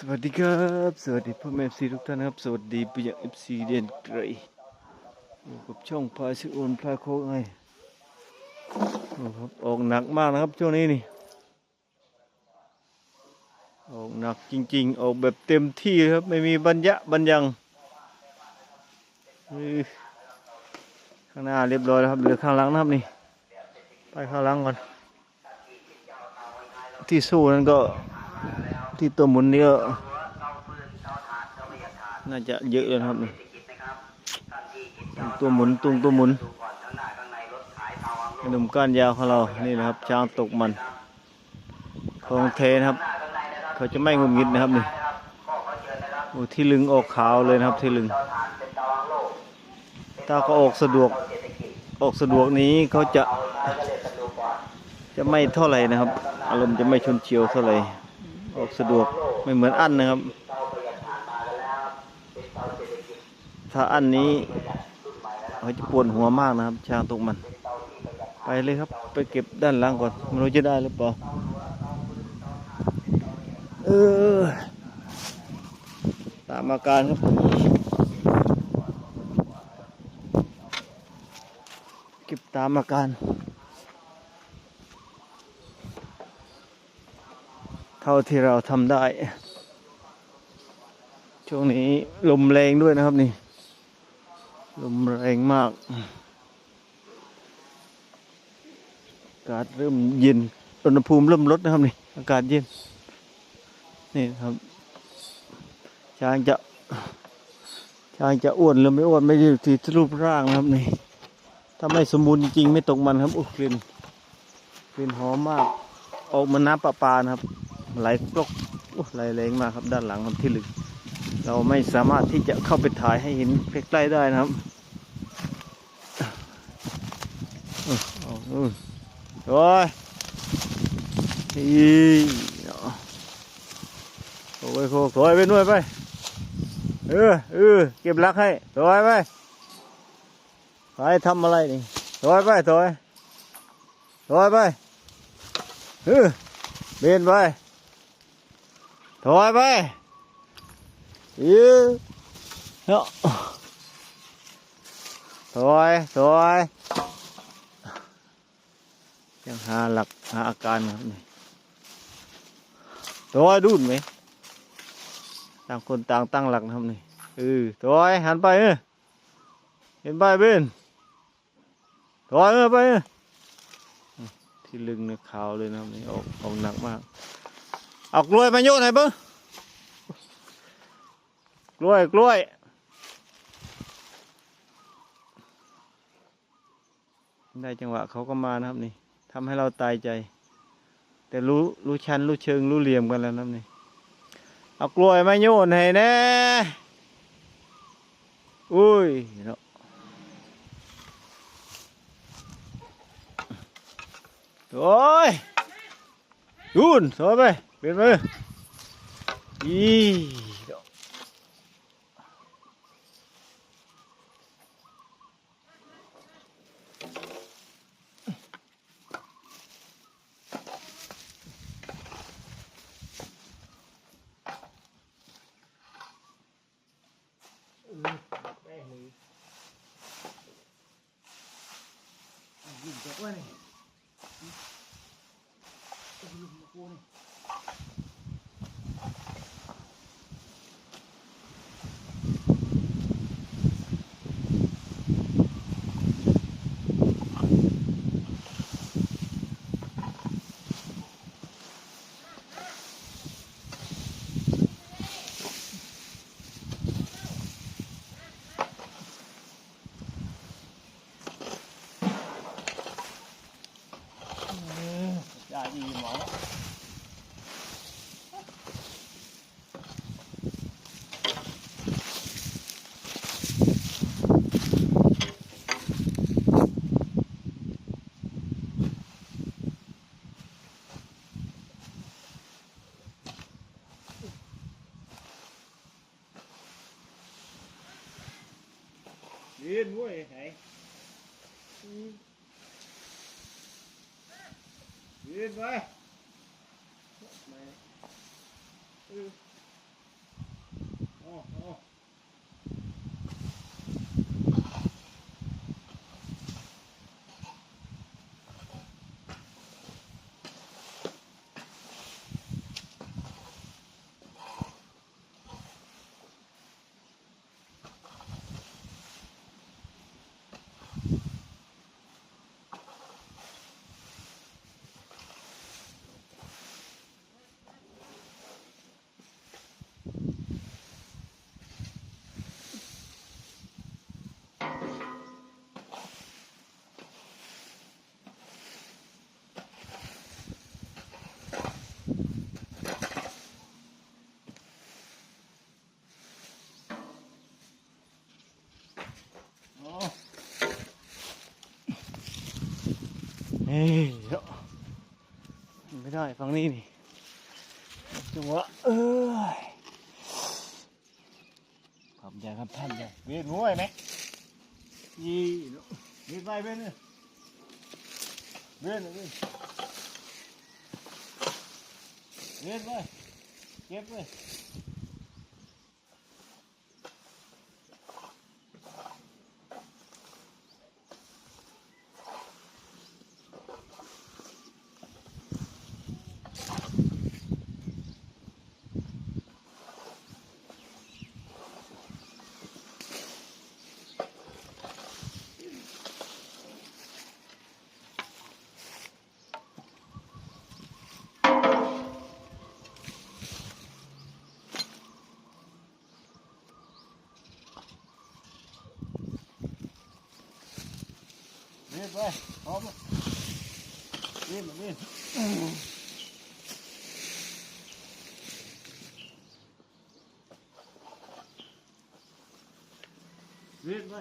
สวัสดีครับ สวัสดีพ่อแม่ซีทุกท่านนะครับสวัสดีปุยเอฟซีเดียนไกรอยู่กับช่องพาชิโอนพาโคกไงโอ้ครับออกหนักมากนะครับช่วงนี้นี่ออกหนักจริงๆ ออกแบบเต็มที่ครับไม่มีบรรยะบรรยังข้างหน้าเรียบร้อยแล้วครับเหลือข้างหลังนะครับนี่ไปข้างหลังก่อนที่สู้นั้นก็ ที่ตัวหมุนนี่ก็น่าจะเยอะเลยครับนี่ตัวหมุนตุงตัวหมุนหนุ่มก้านยาวของเรา นี่นะครับช้างตกมันของเทนะครับ เขาจะไม่งุนงิดนะครับนี่โอ้ที่ลึงออกขาวเลยนะครับที่ลึง ถ้าเขาออกสะดวก ออกสะดวกนี้เขาจะจะไม่เท่าไหร่นะครับ อารมณ์จะไม่ชนเฉียวเท่าไหร่ ออกสะดวกไม่เหมือนอันนะครับ ถ้าอันนี้เขาจะปวดหัวมากนะครับช้างตกมัน ไปเลยครับ ไปเก็บด้านหล่างก่อนไม่รู้จะได้หรือเปล่าเออตามอาการครับเก็บตามอาการ ท่าที่เราทำได้ ช่วงนี้ลมแรงด้วยนะครับนี่ ลมแรงมาก อากาศเริ่มเย็นอุณหภูมิเริ่มลดนะครับนี่ อากาศเย็น นี่ครับ ช้างจะ ช้างจะอ้วนหรือไม่อ้วนไม่ได้ที่รูปร่างนะครับนี่ ถ้าไม่สมบูรณ์จริงๆไม่ตกมันครับอุกลิ่นกลิ่นหอมมากออกมาน้ำประปานะครับ ไหลกลกไหลแรงมากครับด้านหลังมันที่ลึก เราไม่สามารถที่จะเข้าไปถ่ายให้เห็นใกล้ๆได้นะครับโอ้ยอีโอ้ยโคถอยไปหน่วยไปเออเออเก็บลักให้ถอยไปไปทำอะไรนี่ถอยไปถอยถอยไปเออเบนไป ถอยไปยื้อเนาะถอยถอยยังหาหลักหาอาการครับนี่ถอยดุนไหมต่างคนต่างตั้งหลักนะครับนี่เออถอยหันไปเออเห็นไปเบนถอยเออไปเออที่ลึงเนี่ยขาวเลยนะครับนี่ออกออกหนักมาก เอากล้วยมาโยนให้เบิ้งกล้วยกล้วยได้จังหวะเขาก็มานะครับนี่ทำให้เราตายใจ แต่รู้รู้ชันรู้เชิงรู้เหลี่ยมกันแล้วนะครับนี่เอากล้วยมาโยนให้แน่อุ้ยเนาะโอ้ยดูนสวยไป เป็นมื ยืนด้ยไหนยืนไป เฮ้ยไม่ได้ฟังนี้นี่จังหวะเอ้ยขอบใจครับท่านเลยเวียนหัวไหมยี่เวียนไปเวียนเวียนเวียนเวียนไปเก็บไป เวียนเวียนเวียนไป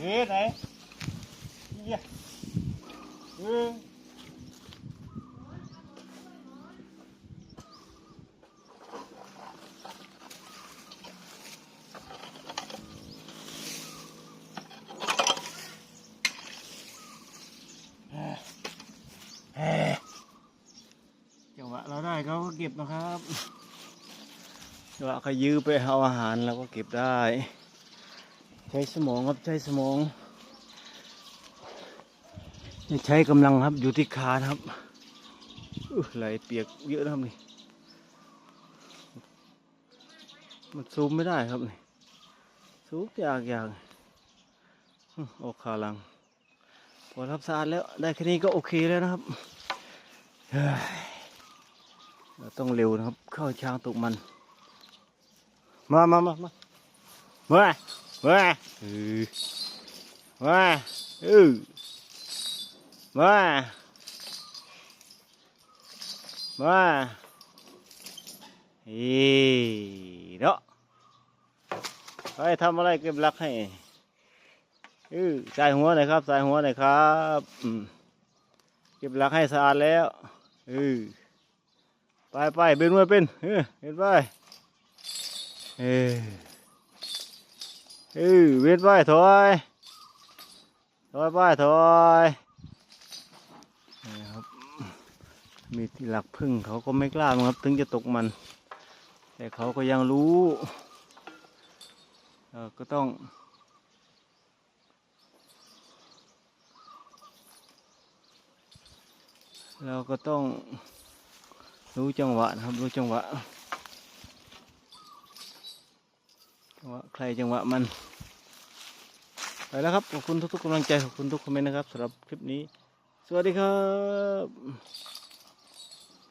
เวียนไหนเยี่ยเออจังหวะเราได้เขาก็เก็บนะครับจังหวะเขายื้อไปเอาอาหารเราก็เก็บได้ ใช้สมองครับใช้สมองอย่าใช้กำลังครับอยู่ที่ขาครับไหลเปียกเยอะนะครับนี่ มันซูมไม่ได้ครับนี่ซูมยากยากอื้ออกขาหลัง พอรับสะอาดแล้วได้แค่นี้ก็โอเคแล้วนะครับเราต้องเร็วนะครับ เข้าช้างตกมัน มามามามามา มาเออมาเออมามาเฮ้เนาะไปทำอะไรเก็บรักให้เออใส่หัวหน่อยครับใส่หัวหน่อยครับอืมเก็บลักให้สะอาดแล้วเออไปไปเบนมวยเป็นเออเห็นไปเออ เออเวทไปถอยถอยไปถอยนี่ครับมีที่หลักพึ่งเขาก็ไม่กล้ามั้งครับ ถึงจะตกมัน แต่เขาก็ยังรู้เออก็ต้องเราก็ต้องรู้จังหวะนะครับรู้จังหวะ ใครจังหวะมัน ไปแล้วครับ ขอบคุณทุกๆกำลังใจ ขอบคุณทุกคอมเมนต์นะครับสำหรับคลิปนี้ สวัสดีครับ